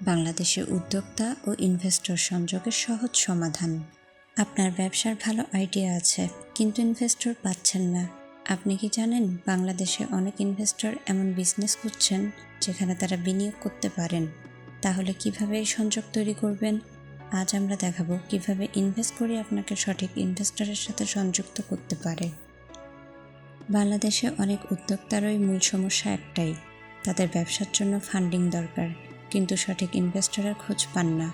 বাংলাদেশে উদ্যোক্তা ও ইনভেস্টর সংযোগের সহজ সমাধান। আপনার ব্যবসার ভালো আইডিয়া আছে, কিন্তু ইনভেস্টর পাচ্ছেন না। আপনি কি জানেন, বাংলাদেশে অনেক ইনভেস্টর এমন বিজনেস করছেন যেখানে তারা বিনিয়োগ করতে পারেন। তাহলে কীভাবে এই সংযোগ তৈরি করবেন? আজ আমরা দেখাবো কীভাবে ইনভেস্ট করে আপনাকে সঠিক ইনভেস্টরের সাথে সংযুক্ত করতে পারে। বাংলাদেশে অনেক উদ্যোক্তারই মূল সমস্যা একটাই, তাদের ব্যবসার জন্য ফান্ডিং দরকার। কিন্তু সঠিক ইনভেস্টরের খোঁজ পান না।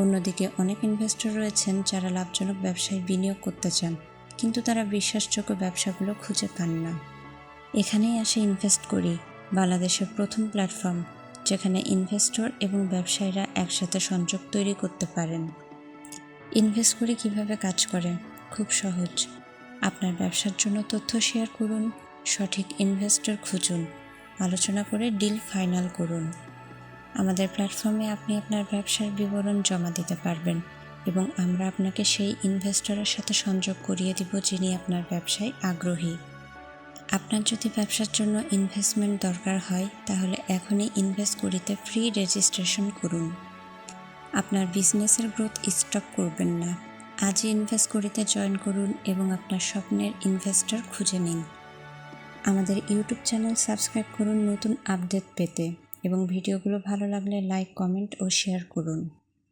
অন্যদিকে অনেক ইনভেস্টর রয়েছেন যারা লাভজনক ব্যবসায় বিনিয়োগ করতে চান, কিন্তু তারা বিশ্বাসযোগ্য ব্যবসাগুলো খুঁজে পান না। এখানেই আসে ইনভেস্ট করি, বাংলাদেশের প্রথম প্ল্যাটফর্ম যেখানে ইনভেস্টর এবং ব্যবসায়ীরা একসাথে সংযোগ তৈরি করতে পারেন। ইনভেস্ট করে কীভাবে কাজ করে খুব সহজ। আপনার ব্যবসার জন্য তথ্য শেয়ার করুন, সঠিক ইনভেস্টর খুঁজুন, আলোচনা করে ডিল ফাইনাল করুন। আমাদের প্ল্যাটফর্মে আপনি আপনার ব্যবসার বিবরণ জমা দিতে পারবেন এবং আমরা আপনাকে সেই ইনভেস্টরের সাথে সংযোগ করিয়ে দিব যিনি আপনার ব্যবসায় আগ্রহী। আপনার যদি ব্যবসার জন্য ইনভেস্টমেন্ট দরকার হয়, তাহলে এখনই ইনভেস্ট করিতে ফ্রি রেজিস্ট্রেশন করুন। আপনার বিজনেসের গ্রোথ স্টপ করবেন না। আজই ইনভেস্ট করিতে জয়েন করুন এবং আপনার স্বপ্নের ইনভেস্টর খুঁজে নিন। আমাদের ইউটিউব চ্যানেল সাবস্ক্রাইব করুন নতুন আপডেট পেতে। এবং ভিডিওগুলো ভালো লাগলে লাইক কমেন্ট ও শেয়ার করুন।